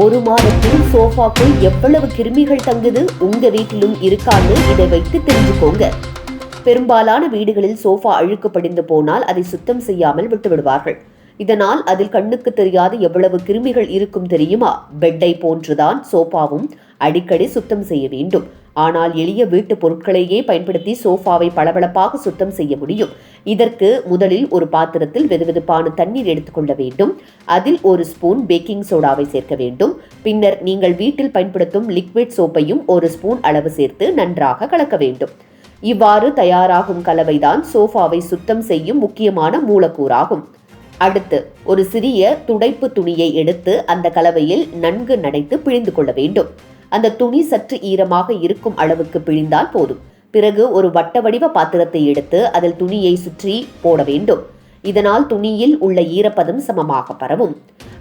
ஒரு மாதத்தில் சோஃபாக்குள் எவ்வளவு கிருமிகள் தங்குது உங்க வீட்டிலும் இருக்கான்னு இதை வைத்து தெரிஞ்சுக்கோங்க. பெரும்பாலான வீடுகளில் சோஃபா அழுக்கு படிந்து போனால் அதை சுத்தம் செய்யாமல் விட்டுவிடுவார்கள். இதனால் அதில் கண்ணுக்கு தெரியாத எவ்வளவு கிருமிகள் இருக்கும் தெரியுமா? பெட்டை போன்றுதான் சோஃபாவும் அடிக்கடி சுத்தம் செய்ய வேண்டும். ஆனால் எளிய வீட்டு பொருட்களையே பயன்படுத்தி சோஃபாவை பளபளப்பாக சுத்தம் செய்ய முடியும். இதற்கு முதலில் ஒரு பாத்திரத்தில் வெதுவெதுப்பான தண்ணீர் எடுத்துக்கொள்ள வேண்டும். அதில் ஒரு ஸ்பூன் பேக்கிங் சோடாவை சேர்க்க வேண்டும். பின்னர் நீங்கள் வீட்டில் பயன்படுத்தும் லிக்விட் சோப்பையும் ஒரு ஸ்பூன் அளவு சேர்த்து நன்றாக கலக்க வேண்டும். இவ்வாறு தயாராகும் கலவைதான் சோஃபாவை சுத்தம் செய்யும் முக்கியமான மூலக்கூறாகும். அடுத்து ஒரு சிறிய துடைப்பு துணியை எடுத்து அந்த கலவையில் நன்கு நனைத்து பிழிந்து கொள்ள வேண்டும். அந்த துணி சற்று ஈரமாக இருக்கும் அளவுக்கு பிழிந்தால் போதும். பிறகு ஒரு வட்ட வடிவ பாத்திரத்தை எடுத்து அதில் துணியை சுற்றி போட வேண்டும். இதனால் துணியில் உள்ள ஈரப்பதம் சமமாக பரவும்.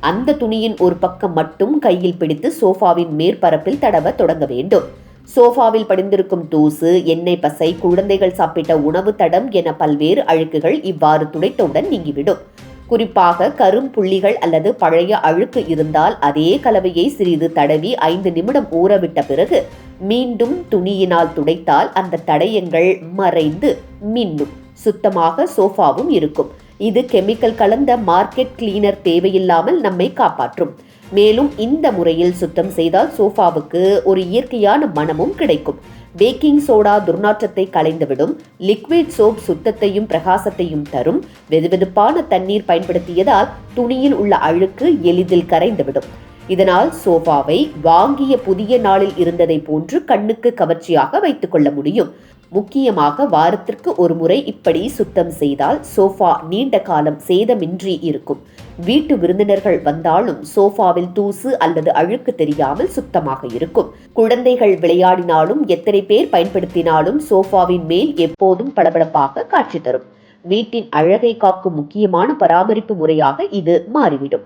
அந்த துணியின் ஒரு பக்கம் மட்டும் கையில் பிடித்து சோஃபாவின் மேற்பரப்பில் தடவ தொடங்க வேண்டும். சோஃபாவில் படிந்திருக்கும் தூசு எண்ணெய் பசை குழந்தைகள் சாப்பிட்ட உணவு தடம் என பல்வேறு அழுக்குகள் இவ்வாறு துடைத்தவுடன் நீங்கிவிடும். குறிப்பாக கரும் புள்ளிகள் அல்லது பழைய அழுக்கு இருந்தால் அதே கலவையை சிறிது தடவி ஐந்து நிமிடம் ஊறவிட்ட பிறகு மீண்டும் துணியினால் துடைத்தால் அந்த தடயங்கள் மறைந்து மின்னும். சுத்தமாக சோஃபாவும் இருக்கும். இது கெமிக்கல் கலந்த மார்க்கெட் கிளீனர் தேவையில்லாமல் நம்மை காப்பாற்றும். மேலும் இந்த முறையில் சுத்தம் செய்தால் சோஃபாவுக்கு ஒரு இயற்கையான மனமும் கிடைக்கும். பேக்கிங் சோடா துர்நாற்றத்தை கலைந்துவிடும் லிக்விட் சோப் சுத்தத்தையும் பிரகாசத்தையும் தரும் வெதுவெதுப்பான தண்ணீர் பயன்படுத்தியதால் துணியில் உள்ள அழுக்கு எளிதில் கரைந்துவிடும். இதனால் சோஃபாவை வாங்கிய புதிய நாளில் இருந்ததை போன்று கண்ணுக்கு கவர்ச்சியாக வைத்துக் கொள்ள முடியும். முக்கியமாக வாரத்திற்கு ஒரு முறை இப்படி சுத்தம் செய்தால் சோஃபா நீண்ட காலம் சேதமின்றி இருக்கும். வீட்டு விருந்தினர்கள் வந்தாலும் சோஃபாவில் தூசு அல்லது அழுக்கு தெரியாமல் சுத்தமாக இருக்கும். குழந்தைகள் விளையாடினாலும் எத்தனை பேர் பயன்படுத்தினாலும் சோஃபாவின் மேல் எப்போதும் பளபளப்பாக காட்சி தரும். வீட்டின் அழகை காக்கும் முக்கியமான பராமரிப்பு முறையாக இது மாறிவிடும்.